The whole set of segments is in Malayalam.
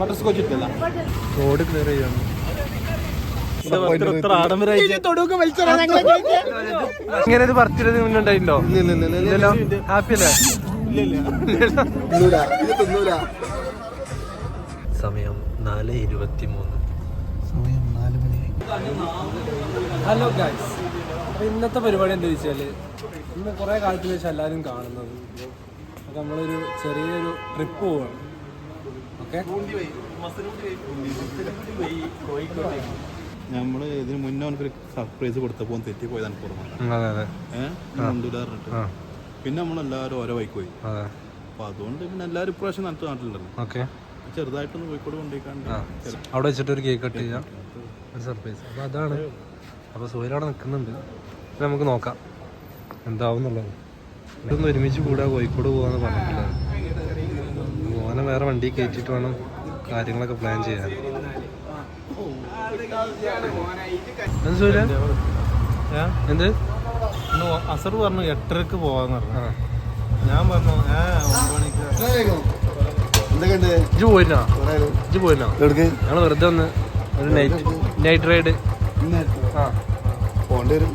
ബട്ടർസ്കോച്ച് ഇട്ടില്ല റോഡ് ക്ലിയർ ചെയ്യാണ്. ഇങ്ങനെ ഇല്ലല്ലോ? ഹാപ്പി അല്ലേ? സമയം നാല് ഇരുപത്തി മൂന്ന് ഹലോ ഗായ്സ് ഇന്നത്തെ പരിപാടി എന്താ വെച്ചാൽ ഇന്ന് കുറേ കാലത്തിന് ശേഷം എല്ലാവരും കാണുന്നത്. നമ്മളൊരു ചെറിയൊരു ട്രിപ്പ് പോവാണ്. ഓക്കെ. നമ്മൾ ഇതിന് മുന്നേ അവനക്കൊരു സർപ്രൈസ് കൊടുത്തപ്പോ തെറ്റിപ്പോയതാണ് പുറമെ അതെ അതെ. പറഞ്ഞിട്ട്. പിന്നെ നമ്മളെല്ലാവരും ഓരോ വൈക്ക് പോയി. അപ്പൊ അതുകൊണ്ട് പിന്നെ എല്ലാവരും ഇപ്രാവശ്യം നടത്തു നാട്ടിലുണ്ടല്ലോ ഓക്കെ. ചെറുതായിട്ടൊന്ന് കോഴിക്കോട് കൊണ്ടുപോയിക്കാണ്ട് അവിടെ വെച്ചിട്ട് ഒരു കേക്ക് കട്ട് ചെയ്യാം ഒരു സർപ്രൈസ് അപ്പൊ അതാണ്. അപ്പൊ സൂര്യ അവിടെ നിൽക്കുന്നുണ്ട് നമുക്ക് നോക്കാം. എന്താവും എന്നുള്ളത് ഇതൊന്ന് ഒരുമിച്ച് കൂടാ കോഴിക്കോട് പോകാന്ന് പറഞ്ഞിട്ടുള്ളത്. വേറെ വണ്ടി കയറ്റിയിട്ട് വേണം കാര്യങ്ങളൊക്കെ പ്ലാൻ ചെയ്യാൻ. എന്ത് അസർ പറഞ്ഞു എട്ടരക്ക് പോവാന്ന് പറഞ്ഞു. ഞാൻ പറഞ്ഞു ഇജ്ജ് പോയിരുന്നോ ഇജ്ജ് പോയിരുന്നോ ഞങ്ങൾ വെറുതെ ഒന്ന് ഒരു നൈറ്റ് നൈറ്റ് റൈഡ് ആ. പോണ്ടി വരും.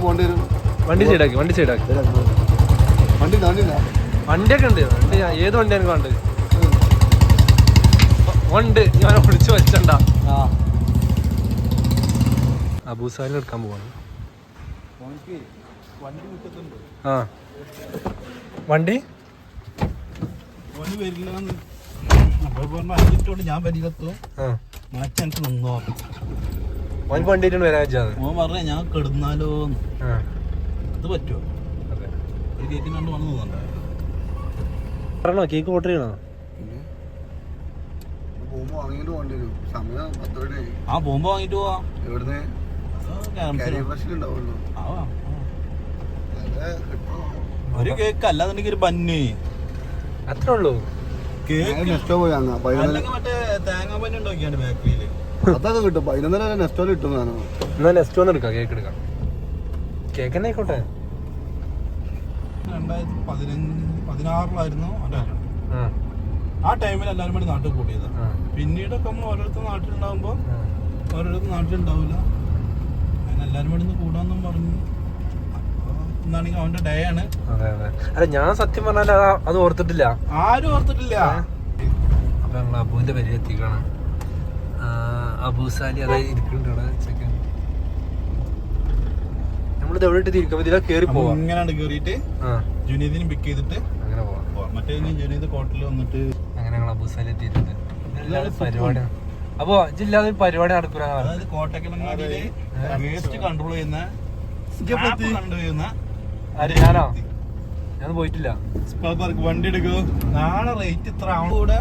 പോണ്ടി വരും. വണ്ടി സൈഡാക്കി വണ്ടി സൈഡാക്കി വണ്ടി വണ്ടിയൊക്കെ ഉണ്ട് വണ്ടി ഞാൻ- ഏത് വണ്ടിയാണ് വേണ്ടത് ഉണ്ട്. ഞാൻ ഒളിച്ചു വെച്ചണ്ട അബൂസാലിന് എടുക്കാൻ പോവാണ്. ആ. വണ്ടി? ഞാൻ നിന്നോ. വരാൻ വെച്ചാൽ പറഞ്ഞ ഞാൻ കെടുന്നാലോ അത്. പറ്റുമോ വന്നു തോന്നണ്ട പറഞ്ഞോ കേക്ക് ഓർഡർ ചെയ്യണോ? പോകുമ്പോൾ വാങ്ങിയിട്ട് പോണ്ടി വരും. സമയം പത്ത് മണിയായി ആ പോകുമ്പോ വാങ്ങിട്ട് പോവാ. എവിടുന്ന്? കിട്ടും ഒരു കേക്ക് അല്ലാന്നുണ്ടെങ്കിൽ ഒരു ബന്ന്. അത്രേ ഉള്ളൂ. കേക്ക്. നെസ്റ്റോ പോയി മറ്റേ തേങ്ങാ ഉണ്ടാക്കിയാണ് ബേക്കറിയിൽ അതൊക്കെ കിട്ടും. പതിനൊന്നര നെസ്റ്റോയിൽ കിട്ടും സാധനം. എന്നാ നെസ്റ്റോന്ന് എടുക്കാം കേക്ക് എടുക്കാം. കേക്ക് തന്നെ ആയിക്കോട്ടെ. രണ്ടായിരത്തി പതിനഞ്ച് പതിനാറിലായിരുന്നു കല്യാണം. ആ ടൈമിൽ എല്ലാവരും കൂടി നാട്ടിൽ കൂടിയത്. പിന്നീടൊക്കെ നമ്മൾ ഓരോരുത്തർ നാട്ടിലുണ്ടാകുമ്പോൾ. ഓരോരുത്തർ നാട്ടിലുണ്ടാവില്ല അങ്ങനെ എല്ലാവരും കൂടി ഒന്ന് കൂടാന്നും പറഞ്ഞു. എന്നാണെങ്കിൽ അവന്റെ ഡേ ആണ്. അല്ല ഞാൻ സത്യം പറഞ്ഞാൽ അത് ഓർത്തിട്ടില്ല. ആരും ഓർത്തിട്ടില്ല. അപ്പൊ നമ്മൾ അബുവിന്റെ പേര് എത്തിക്കാണ്. അബൂസാലി അതായത് ഇരിക്കുന്നുണ്ട് അവിടെ ചെക്കൻ. നമ്മളിത് എവിടെ ഇട്ട് തിരിക്കുമ്പോ ഇതിലെ അപ്പൊ പോവാം. ഇങ്ങനെയാണ് കേറിയിട്ട് ജുനീദിനെ പിക്ക് ചെയ്തിട്ട് അങ്ങനെ പോവാം. മറ്റേ ജുനീദ് കോട്ടിൽ വന്നിട്ട് അങ്ങനെ ഞങ്ങൾ പരിപാടിയാണ് എത്തിയിട്ടുണ്ട് ജില്ലാതെ പരിപാടി. അപ്പൊ നടക്കൂല അതായത് കോട്ടക്കലങ്ങാടിയിലെ വേസ്റ്റ് കൺട്രോൾ ചെയ്യുന്ന കൺട്രോൾ ചെയ്യുന്ന ആര്? ഞാനോ? ഞാൻ പോയിട്ടില്ല. വണ്ടി എടുക്കോ. നാളെ റേറ്റ് ഇത്ര കൂടെ?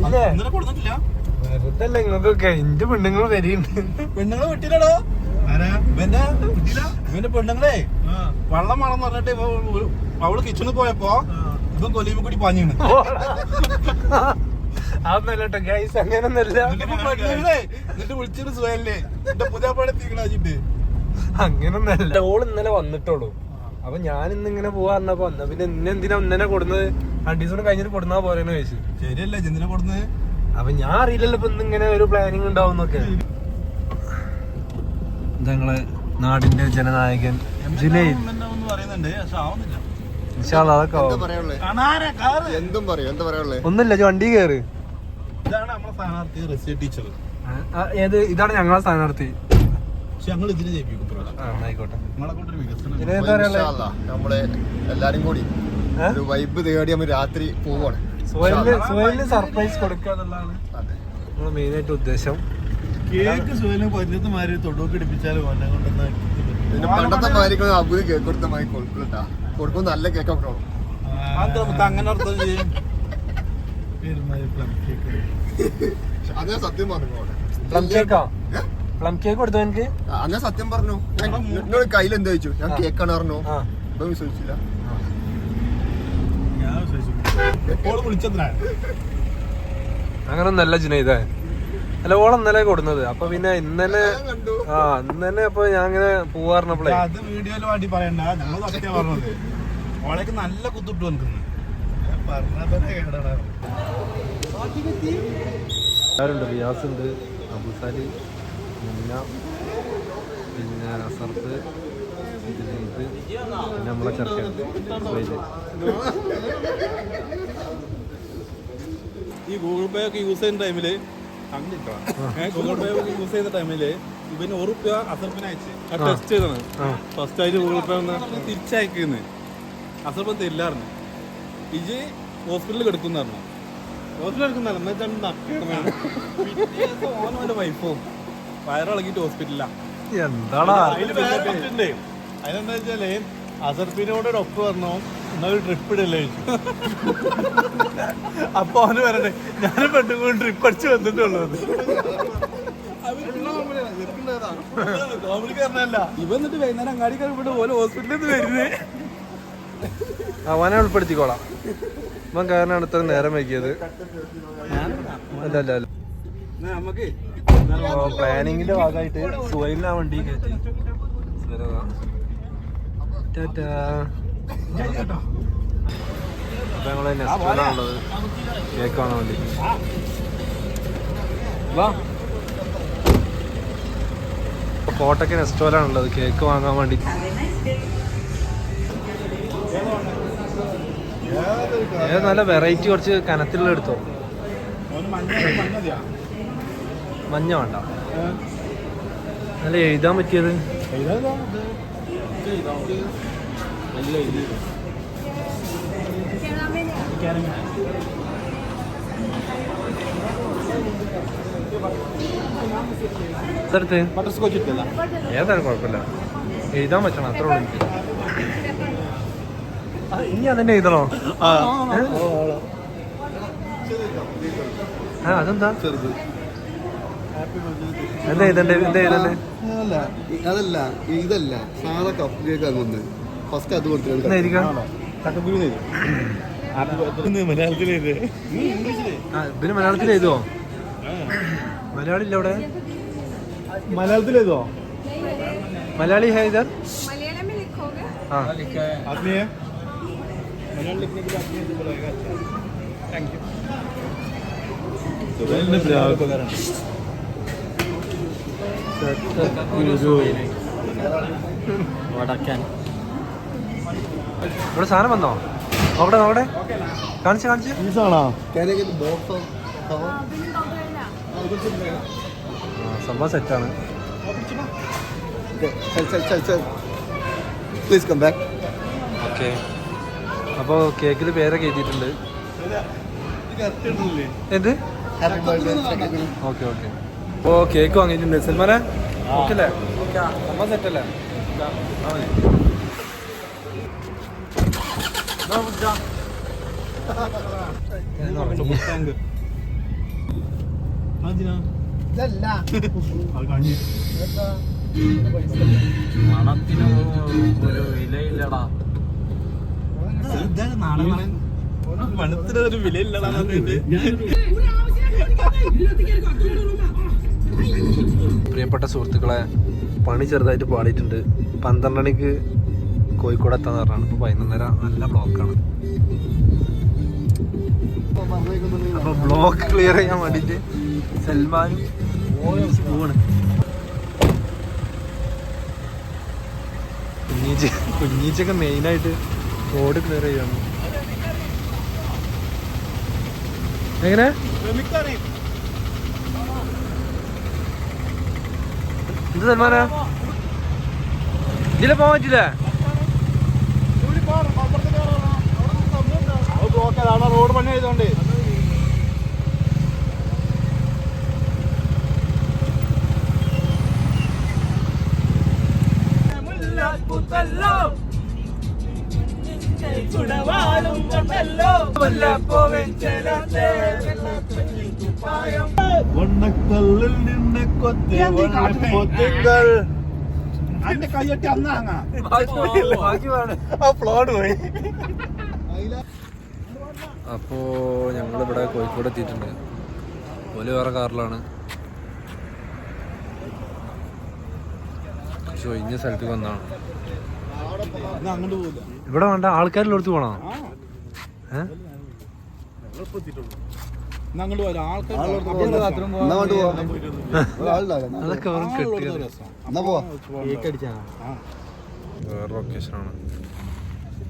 ഇന്നലെ കൊടുത്തിട്ടില്ല. വെറുതെ അല്ല നിങ്ങൾക്കൊക്കെ? എന്റെ പെണ്ണുങ്ങൾ വരിയുണ്ട് പെണ്ണുങ്ങളെ വിട്ടില്ലടോ. ഇവന്റെ? ഇവന്റെ പെണ്ണുങ്ങളെ? വെള്ളം വേണം പറഞ്ഞിട്ട് അവൾ കിച്ചണിൽ പോയപ്പോ ഇവൻ കൊല്ലിയുമ്പോ കൂടി പാഞ്ഞാണ്. അതൊന്നല്ല കേട്ടോ ഗൈസ് അങ്ങനൊന്നല്ല എന്നിട്ട് വിളിച്ചിട്ട് സുഖല്ലേ എന്റെ പുതിയ പടം തീക്കണാച്ചിട്ട് അങ്ങനൊന്നല്ല ഓൾ ഇന്നലെ വന്നിട്ടുള്ളൂ അപ്പൊ ഞാൻ ഇന്ന് ഇങ്ങനെ പോവാ പറഞ്ഞപ്പോ എന്നാ പിന്നെ ഇന്ന് എന്തിനാ ഇന്നലെ കൊടുന്നത്? രണ്ടീസം കഴിഞ്ഞിട്ട് കൊടുന്നാ പോരെന്ന് ചോദിച്ചു. ശരിയല്ലേ ചെന്തിനെ കൊടുന്നത്? അപ്പൊ ഞാൻ അറിയില്ലല്ലോ ഇപ്പൊ ഇന്ന് ഇങ്ങനെ ഒരു പ്ലാനിങ് ഉണ്ടാവുന്നൊക്കെ ഞങ്ങളെ നാടിന്റെ ജനനായകൻ എന്ന് പറയുന്നുണ്ട് പക്ഷെ ആവുന്നില്ല. അതൊക്കെ എന്താ എന്തും പറയും എന്താ പറയാനുള്ളേ? ഒന്നുമില്ല വണ്ടി കയറ് ഇതാണ് നമ്മുടെ സ്ഥാനാർത്ഥി റസിയ ടീച്ചർ. ഏത് ഇതാണ് ഞങ്ങളെ സ്ഥാനാർത്ഥി. ഞങ്ങൾ ഇതിന് ജയിപ്പിക്കും നമ്മൾ എല്ലാരും കൂടി ഒരു വൈബ് തേടി നമ്മൾ രാത്രി പോവാണ്. സർപ്രൈസ് കൊടുക്കുക എന്നുള്ളതാണ് അതെ. നമ്മളെ മെയിൻ ആയിട്ട് ഉദ്ദേശം. കേക്ക് ഇടിപ്പിച്ചാലും പണ്ടത്തെ മാതിരി അബുദ് കേക്ക് കൊടുത്ത മാതിരി കൊടുക്കും നല്ല കേക്ക് ഒക്കെ അങ്ങനെ അർത്ഥം ചെയ്യും? സത്യം പറഞ്ഞു പ്ലം കേക്കാ പ്ലം കേക്ക് കൊടുത്തോ എനിക്ക്? അങ്ങനെ സത്യം പറഞ്ഞു. ഞാൻ എന്നോട് കയ്യിൽ എന്താ ചോദിച്ചു? ഞാൻ കേക്കാണ് പറഞ്ഞു. ആ. ഇപ്പം വിശ്വസിച്ചില്ല. ഞാൻ വിശ്വസിക്കുന്നു വിളിച്ചത്ര അങ്ങനെ ഒന്നല്ല ജുനൈദേ. അല്ല ഓളം ഇന്നലെ കൊടുന്നത്. അപ്പൊ പിന്നെ ഇന്നലെ ആ ഇന്നലെ അപ്പൊ ഞാൻ ഇങ്ങനെ പോവാറിനപ്പോളേ അത് വീഡിയോയിൽ വേണ്ടി പറയണ്ട. ഞങ്ങൾ സത്യം പറഞ്ഞത്. ഓളേക്ക് നല്ല കുത്തിട്ടു കേടാണ് എല്ലാവരുണ്ട് റിയാസ് ഉണ്ട് അബുസാലി മുന്ന പിന്നെ അസർത്ത് പിന്നെ ഇത് പിന്നെ നമ്മളെ ചെറുക്കൻ ഈ ഗൂഗിൾ പേ ഒക്കെ യൂസ് ചെയ്യുന്ന ഗൂഗിൾ പേ ഒക്കെ യൂസ് ചെയ്യുന്ന ടൈമിൽ ഇവന് ഒരു റുപ്യ അസർപ്പിന് അയച്ച് ടെസ്റ്റ് ചെയ്താണ്. ഫസ്റ്റ് ആയിട്ട് ഗൂഗിൾ പേ ഒന്ന് അസർപ്പം തരില്ലായിരുന്നു. ഇജ് ഹോസ്പിറ്റലിൽ കിടക്കുന്നായിരുന്നു. ഹോസ്പിറ്റലിൽ എന്നാ നക്കാണ് വൈഫും വയറിളകിയിട്ട് ഹോസ്പിറ്റലിലാണ് എന്താടാ? അതിനെന്താ വെച്ചാൽ അസർപ്പിനോട് ഒരു ഒപ്പ് പറഞ്ഞു എന്നാ ഒരു ട്രിപ്പ് ഇടല്ലേ അപ്പൊ അവന് വരട്ടെ ഞാനും പെണ്ണും ട്രിപ്പ് അടിച്ച് വന്നിട്ടുള്ളത് ഇവ എന്നിട്ട് വൈകുന്നേരം അങ്ങാടി കയറിപ്പോട്ട് പോലെ ഹോസ്പിറ്റലിൽ നിന്ന് വരുന്നേ. അവനെ ഉൾപ്പെടുത്തിക്കോളാം. അവൻ കാരണമാണ് ഇത്ര നേരം വൈകിയത്. അല്ല അല്ല അല്ല. നമുക്ക് പ്ലാനിങ്ങിന്റെ ഭാഗമായിട്ട് സുഹൈലിനാ വണ്ടി കയറ്റി. അപ്പൊ ഞങ്ങൾ നെസ്റ്റോയിലാണുള്ളത് കേക്ക് കാണാൻ വേണ്ടി. വാ. കോട്ടയ്ക്ക് നെസ്റ്റോലാണുള്ളത്. കേക്ക് വാങ്ങാൻ വേണ്ടി. ഏത് നല്ല വെറൈറ്റി കുറച്ച് കനത്തിലുള്ള എടുത്തോ? മഞ്ഞ വേണ്ട. നല്ല എഴുതാൻ പറ്റിയത്. ബട്ടർ സ്കോച്ച് ഇട്ടല്ല ഏതായാലും കുഴപ്പമില്ല. എഴുതാൻ പറ്റണം അത്ര ഇനി അതന്നെ എഴുതണോ? അതെന്താ? ചെറുത്. എന്താ എഴുതണ്ടേ? എന്താ എഴുതണ്ടേ? അതല്ല അതല്ല ഇതല്ല സാധാ കപ്പ് കേക്ക് അങ്ങൊന്ന് ഫസ്റ്റ് അത് എന്നാ കൊടുത്തു എഴുതിക്കാം മലയാളത്തിലേത് ആ ഇതിന് മലയാളത്തിൽ എഴുതുവോ മലയാളം ഇല്ല അവിടെ മലയാളത്തിലേതോ മലയാളി ഹൈദർ मलयालम में लिखोगे ആ आपने मलयालम लिखने के लिए आपने तो बोलेगा अच्छा थैंक ഇവിടെ സാധനം വന്നോ? നോക്കട്ടെ നോക്കട്ടെ കാണിച്ച് കാണിച്ച്. സംഭവം സെറ്റാണ് പ്ലീസ് കം ബാക്ക് ഓക്കെ. അപ്പോൾ കേക്കിൽ പേരൊക്കെ എഴുതിയിട്ടുണ്ട്. എന്ത്? Okay okay. കേക്ക് വാങ്ങിയിട്ടുണ്ട്. സൽമാനെ? ഓക്കെ അല്ലേ സംഭവം സെറ്റല്ലേ? പണത്തിനൊരു വിലയില്ലടാ പ്രിയപ്പെട്ട സുഹൃത്തുക്കളെ പണി ചെറുതായിട്ട് പാടിയിട്ടുണ്ട്. പന്ത്രണ്ട് മണിക്ക് കോഴിക്കോട് എത്താന്ന് പറഞ്ഞാണ്. ഇപ്പോൾ പതിനൊന്നര നല്ല ബ്ലോക്കാണ്. അപ്പോൾ ബ്ലോക്ക് ക്ലിയർ ചെയ്യാൻ വേണ്ടിയിട്ട് സൽമാനും പോവാണ്. കുഞ്ഞീച്ച കുഞ്ഞീച്ചൊക്കെ മെയിനായിട്ട് റോഡ് ക്ലിയർ ചെയ്യാണ്. എങ്ങനെ? എന്ത് സൽമാനാ ഇതിലെ പോകാൻ പറ്റില്ലേ റോഡ് പണി ആയതുകൊണ്ട് വണ്ണക്കല്ലിൽ നിന്ന് കൊത്തി കൊത്തിങ്കൾ അന്റെ കയ്യട്ടി അന്നാങ്ങ ആ ഫ്ലോഡ് പോയി. അപ്പോൾ ഞങ്ങളിവിടെ കോഴിക്കോട് എത്തിയിട്ടുണ്ട്. ഓൽ വേറെ കാറിലാണ്. പക്ഷെ ഒഴിഞ്ഞ സ്ഥലത്തേക്ക് വന്നാണ് ഇവിടെ വേണ്ട ആൾക്കാരിലെടുത്ത് പോണോ? ഏഹ് ഞങ്ങൾ വെറും ലൊക്കേഷനാണ്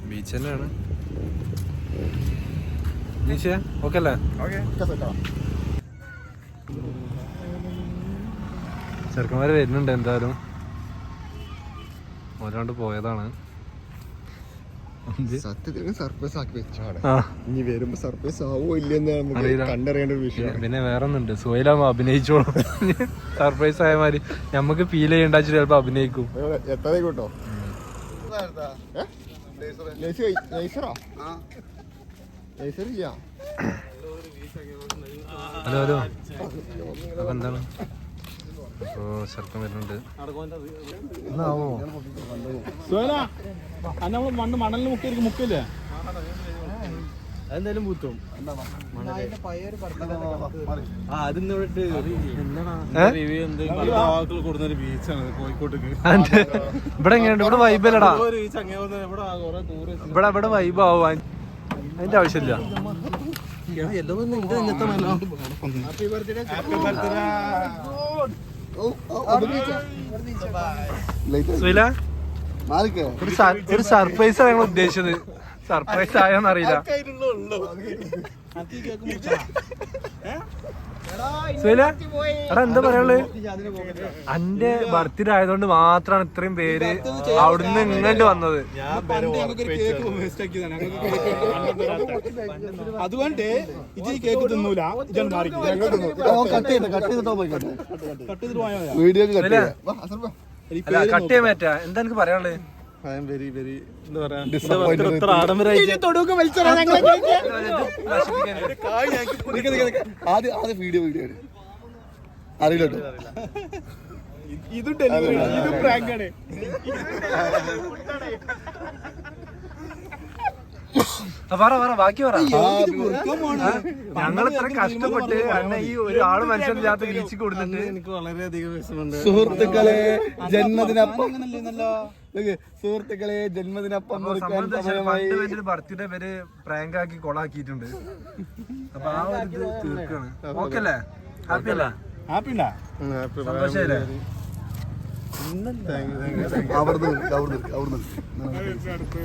ബീച്ച് തന്നെയാണ്. ബീച്ച്? ഓക്കെ. അല്ലേ ചെറുക്കന്മാര് വരുന്നുണ്ട് എന്തായാലും. ഒരാണ്ട് പോയതാണ്? സത്യത്തിൽ സർപ്രൈസ് ആക്കി വെച്ചാണ് ഇനി വരുമ്പോ സർപ്രൈസ് ആവോ ഇല്ലെന്ന് നമുക്ക് കണ്ടറിയേണ്ട ഒരു വിഷയം. പിന്നെ വേറെ ഒന്നുണ്ട് സുഹൈലാകുമ്പോ അഭിനയിച്ചോളും. സർപ്രൈസ് ആയ മാതിരി നമുക്ക് ഫീൽ ചെയ്യണ്ട ചിലപ്പോ അഭിനയിക്കും. എത്ര കേട്ടോ? Hello hello. അപ്പൊ എന്താണ്? അപ്പോ ചെറുക്കം വരുന്നുണ്ട്. എന്നാവോ? നമ്മൾ മണ്ണ് മണലിൽ മുക്കി മുക്കില്ലേ? അതെന്തായാലും പൂത്തും. ഇവിടെ എങ്ങനെയുണ്ട്? ഇവിടെ വൈബല്ലടാ ഇവിടെ ഇവിടെ ഇവിടെ വൈബ് ആവാൻ അതിന്റെ ആവശ്യമില്ല. ഹാപ്പി ബർത്ത്ഡേ ഹാപ്പി സർ- ഒരു സർപ്രൈസ് ആണ് ഞങ്ങൾ ഉദ്ദേശിച്ചത്. സർപ്രൈസ് ആയോന്നറിയില്ല എടാ എന്താ പറയാനുള്ളത് അന്റെ ബർത്ത്ഡേ ആയതുകൊണ്ട് മാത്രമാണ് ഇത്രയും പേര് അവിടുന്ന് ഇങ്ങോട്ട് വന്നത്. അതുകൊണ്ട് ഇത് കേക്ക് തിന്നൂല. വീഡിയോ കട്ട് ചെയ്യാൻ പറ്റാ. എന്താ എനിക്ക് പറയാനുള്ളത് വെരി വെരി. എന്താ പറയാ? Disappointed. ഇത്ര ആഡംബരമായിട്ട് ആദ്യം ആദ്യം വീഡിയോ വീഡിയോ അറിയില്ല കേട്ടോ. ഇതും ഡെലിവറി ഇതും പ്രാങ്ക് ആണ് ആ, പറ പറ ബാക്കി പറ. ഞങ്ങൾ ഇത്ര കഷ്ടപ്പെട്ട് അന്നെ ഈ ഒരു ആൾ മനുഷ്യനില്ലാത്ത ബീച്ചിൽ കൊടുത്തിട്ട് എനിക്ക് വളരെയധികം വിഷമമുണ്ട്. സുഹൃത്തുക്കളെ ജന്മദിനപ്പം സുഹൃത്തുക്കളെ ജന്മദിനപ്പം ബർത്ത്ഡേ പേര് പ്രാങ്ക് ആക്കി കൊളാക്കിയിട്ടുണ്ട് അപ്പൊ ആ ഒരു ഇത് തീർക്കാണ്. ഓക്കെ അല്ലേ? ഹാപ്പി അല്ലേ? ഹാപ്പി ഉണ്ടാ സന്തോഷല്ലേ അവിടുന്ന് നിൽക്ക്, അവിടുന്ന് നിൽക്ക്, അവിടുന്ന് നിൽക്ക്.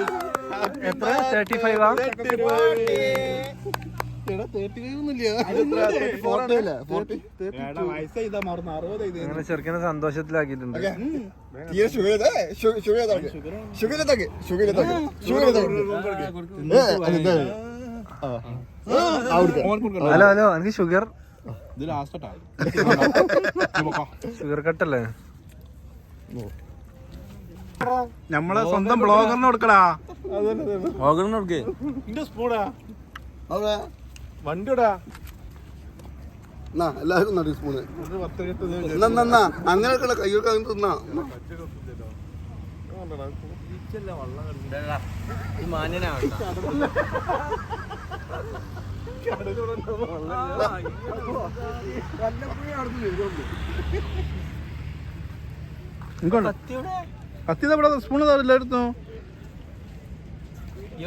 എത്ര? തേർട്ടി ഫൈവ് ആ? അങ്ങനെ ചെറുക്കനെ സന്തോഷത്തിലാക്കിയിട്ടുണ്ട്. ഹലോ ഹലോ എനിക്ക് ഷുഗർ ഷുഗർ കട്ടല്ലേ നമ്മളെ സ്വന്തം ബ്ലോഗറിന് കൊടുക്കടാ. ബ്ലോഗറിന് കൊടുക്കേ. ഇന്റെ സ്പൂണാ അവിടെ. വണ്ടിടാ എല്ലാവരും നടി സ്പൂണ്. എന്നാ. അങ്ങനെയൊക്കെയുള്ള കയ്യൊക്കെ അങ്ങനെ തിന്നാ. മാന്യനാണ് കത്തി ഇവിടെ സ്പൂൺ എല്ലായിടത്തും.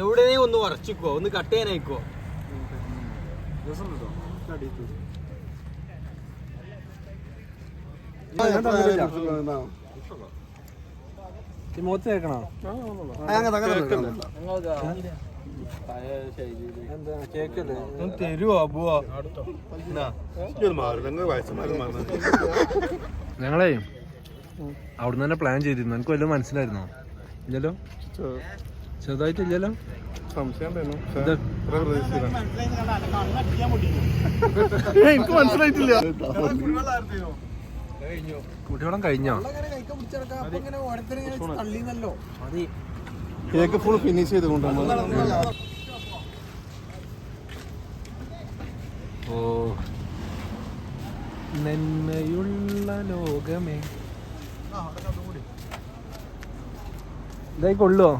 എവിടെയും ഒന്ന് ഉറച്ചിക്കോ ഒന്ന് കട്ട് ചെയ്യാനായിക്കോ. മുഖത്ത് കേൾക്കണോ തരുവോ ഞങ്ങളേ അവിടുന്ന് തന്നെ പ്ലാൻ ചെയ്തിരുന്നു. എനിക്ക് വല്ലതും മനസ്സിലായിരുന്നോ? ഇല്ലല്ലോ? ചെറുതായിട്ടില്ലല്ലോ? എനിക്ക് മനസ്സിലായിട്ടില്ല. കുട്ടിയോളം കഴിഞ്ഞോ? കേക്ക് ഫുൾ ഫിനിഷ് ചെയ്ത് കൊണ്ടുവന്നു ഓ നന്മയുള്ള ലോകമേ. ഇതായി കൊള്ളുവോ?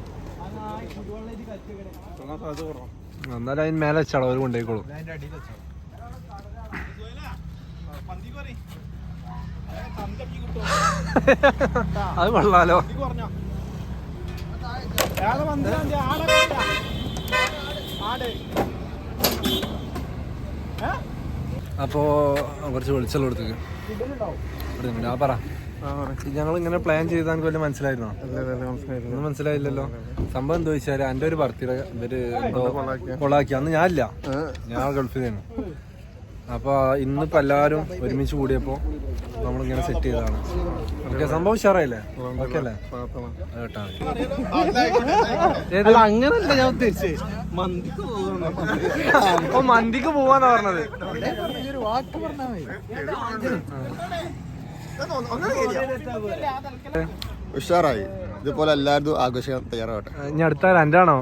എന്നാലും അതിന് മേലെ വെച്ചാടോ അവർ കൊണ്ടുപോയിക്കോളും. അത് കൊള്ളാലോ. അപ്പോ കുറച്ച് വെളിച്ചെല്ലാം കൊടുത്തേക്ക്. ആ പറ. ഞങ്ങൾ ഇങ്ങനെ പ്ലാൻ ചെയ്താൽ എനിക്ക് വല്ല മനസ്സിലായിരുന്നോ? ഒന്നും മനസ്സിലായില്ലല്ലോ. സംഭവം എന്താ വെച്ചാൽ എന്റെ ഒരു ബർത്ത്ഡേ ഇവർ എന്തോ കൊളാക്കി അന്ന് ഞാനില്ല ഞാൻ ഗൾഫിലാണ് അപ്പൊ ഇന്നിപ്പോ എല്ലാരും ഒരുമിച്ച് കൂടിയപ്പോ നമ്മളിങ്ങനെ സെറ്റ് ചെയ്തതാണ്. ഓക്കെ സംഭവം ഉഷാറായില്ലേ? ഓക്കെ അല്ലേ? കേട്ടാ അങ്ങനല്ല ഞാൻ ഉദ്ദേശിച്ചത് മന്തിക്ക് പോകുന്നു മന്തിക്ക് പോവാന്നാ പറഞ്ഞത്. ഉഷാറായി. ഇതുപോലെ എല്ലാരും ആഘോഷിക്കാൻ തയ്യാറാവട്ടെ. ഇനി അടുത്ത രണ്ടാണോ ആണോ?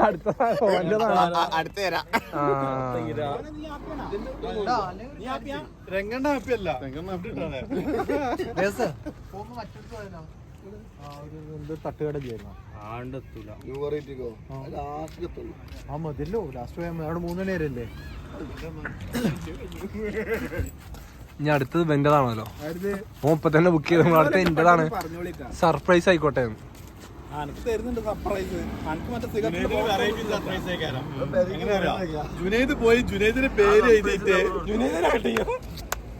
അടുത്ത എന്റേതാണോ? അ- അടുത്ത തരാം. ആ. രംഗണ്ണ ഹാപ്പി. അല്ല രംഗണ്ണ ഹാപ്പി. ആ മതിയല്ലോ. ലാസ്റ്റ് പോയാൽ മൂന്നണി വരല്ലേ ഇനി അടുത്തത് വെന്റേതാണല്ലോ ഓ ഇപ്പൊ തന്നെ ബുക്ക് ചെയ്ത് അടുത്ത എന്റേതാണ്. സർപ്രൈസ് ആയിക്കോട്ടെ. ജുനൈദ് പോയി ജുനൈദിന്റെ പേര് എഴുതിയിട്ട് ജുനൈദിനെ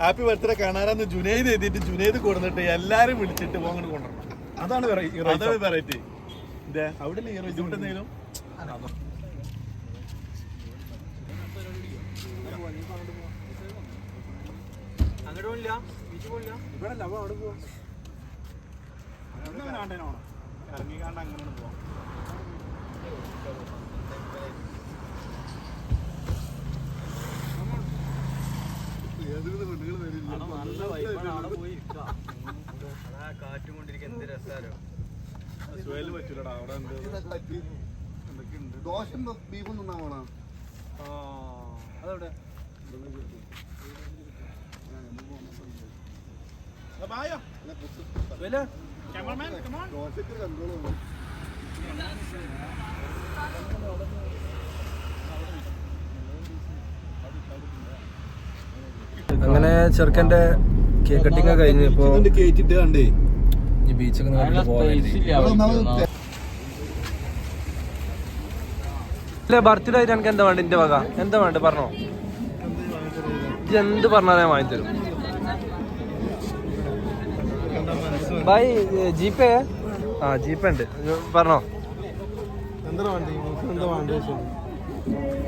ഹാപ്പി ബർത്ത്ഡേ കാണാനെന്ന് ജുനൈദ് എഴുതിയിട്ട് ജുനൈദ് കൊടുത്തിട്ട് എല്ലാരും വിളിച്ചിട്ട് അങ്ങോട്ട് കൊണ്ടുവരണം. അതാണ് വെറൈറ്റി അതാണ് വെറൈറ്റി അവിടെ എന്തെങ്കിലും പോണില്ല ബീച്ച് പോണില്ല ഇറങ്ങിക്കാണ്ട് അങ്ങനെ പോവാം. നല്ല വൈബാണ് അവിടെ പോയി ഇരിക്കാം. അതാ കാറ്റും കൊണ്ടിരിക്കുക എന്ത് രസാലോ. സുഹേലിന് പറ്റൂലടാ. അവിടെ എന്ത്? എന്തൊക്കെയുണ്ട്? ദോശം ബീഫും തിന്നാൻ പോണോ അതെവിടെ? ദോശക്ക് കണ്ടോളൂ അങ്ങനെ ചെറുക്കന്റെ കേക്ക് കട്ടിങ് കഴിഞ്ഞ് ഇപ്പൊ കേറ്റിട്ട് കണ്ടേ? ഈ ബീച്ചൊക്കെ അല്ലേ ബർത്ത്ഡേ ആയിട്ട് എനിക്ക് എന്താ വേണ്ട? എന്റെ വക? എന്താ വേണ്ട? പറഞ്ഞോ. ഇത് എന്ത് പറഞ്ഞാലും ഞാൻ വാങ്ങിത്തരും. ബൈ ജീപ്പേ? ആ ജീപ്പ് ഉണ്ട് പറഞ്ഞോ. എന്താ വേണ്ടി? എന്താ വേണ്ടി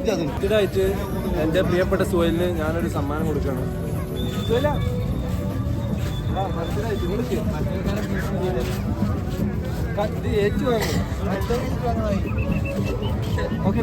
ബർത്ത്ഡേ എന്റെ പ്രിയപ്പെട്ട സുഹലിന് ഞാനൊരു സമ്മാനം കൊടുക്കുകയാണ്. ഓക്കേ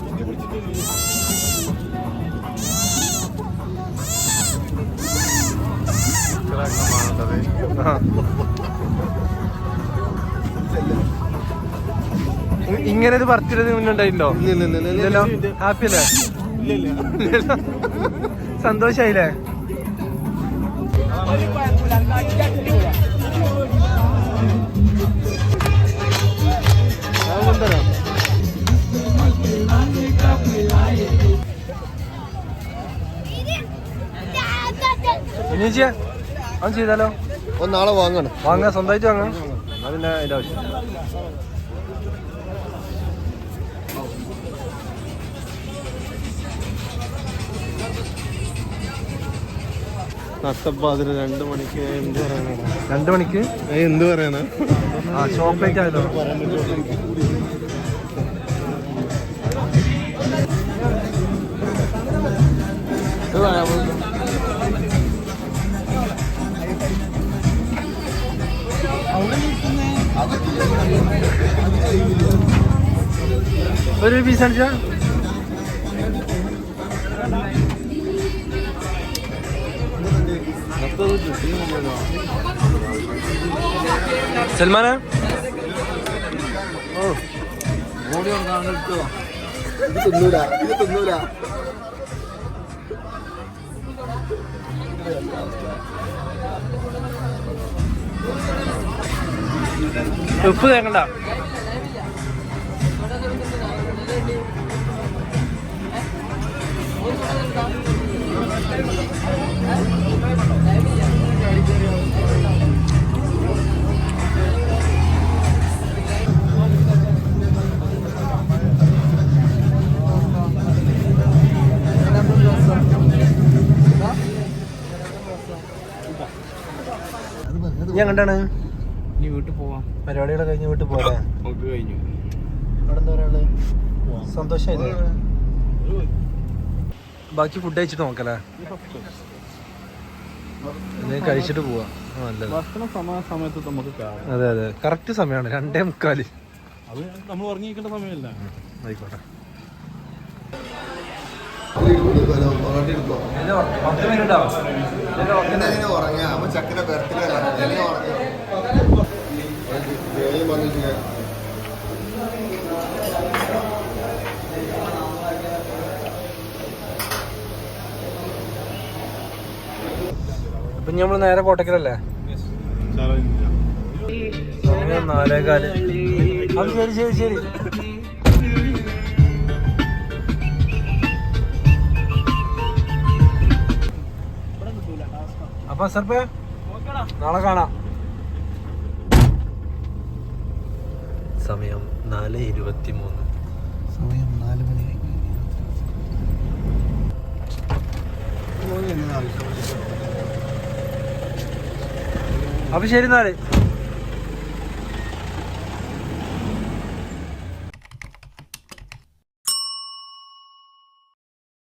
ഇങ്ങനെ ഒരു ബർത്ത്ഡേ മുന്നുണ്ടായിട്ടുണ്ടോ ഇല്ലല്ലോ? ഹാപ്പി അല്ലേ. സന്തോഷായില്ലേ? ഇനി കൊണ്ടുവരാം ഇനിച്ചിയ അവൻ ചെയ്താലോ? ഒന്ന് നാളെ വാങ്ങണം. വാങ്ങാൻ സ്വന്തമായിട്ട് വാങ്ങാം. എന്നാ പിന്നെ അതിന്റെ ആവശ്യം നട്ടപ്പാതിര രണ്ട് മണിക്ക് എന്ത് പറയണ രണ്ട് മണിക്ക്? എന്ത് പറയാനാ ആ ചോക്ലേറ്റ് ആയല്ലോ. ഒരു പീസ് അടിച്ച? കൊടുക്കാൻ ഇത് ഇത് ഉപ്പ് തേക്കണ്ട ഞാൻ കണ്ടാണ്. ഇനി വീട്ടിൽ പോവാം. പരിപാടികളെ കഴിഞ്ഞ് വീട്ടിൽ പോലെ നമുക്ക് കഴിഞ്ഞു. അവിടെ എന്താ പറയാനുള്ളത്? സന്തോഷായില്ലേ? ബാക്കി ഫുഡ് കഴിച്ചിട്ട് നോക്കല്ലേ? എന്തെങ്കിലും കഴിച്ചിട്ട് പോവാ. നല്ലത്. സമയത്ത് നമുക്ക് അതെ അതെ. കറക്റ്റ് സമയമാണ് രണ്ടേ മുക്കാൽ. അത് നമ്മൾ ഉറങ്ങിക്കേണ്ട സമയമല്ല. ആയിക്കോട്ടെ. ഉറങ്ങാ. ഉറങ്ങാ. അപ്പൊ നമ്മൾ നേരെ കോട്ടക്കലല്ലേ? സമയം നാലേകാൽ. അത് ശരി ശരി ശരി. അപ്പൊ സർപ്പേ നാളെ കാണാം. സമയം നാല് ഇരുപത്തി മൂന്ന് സമയം നാല് മണി. അപ്പൊ ശരി നാല്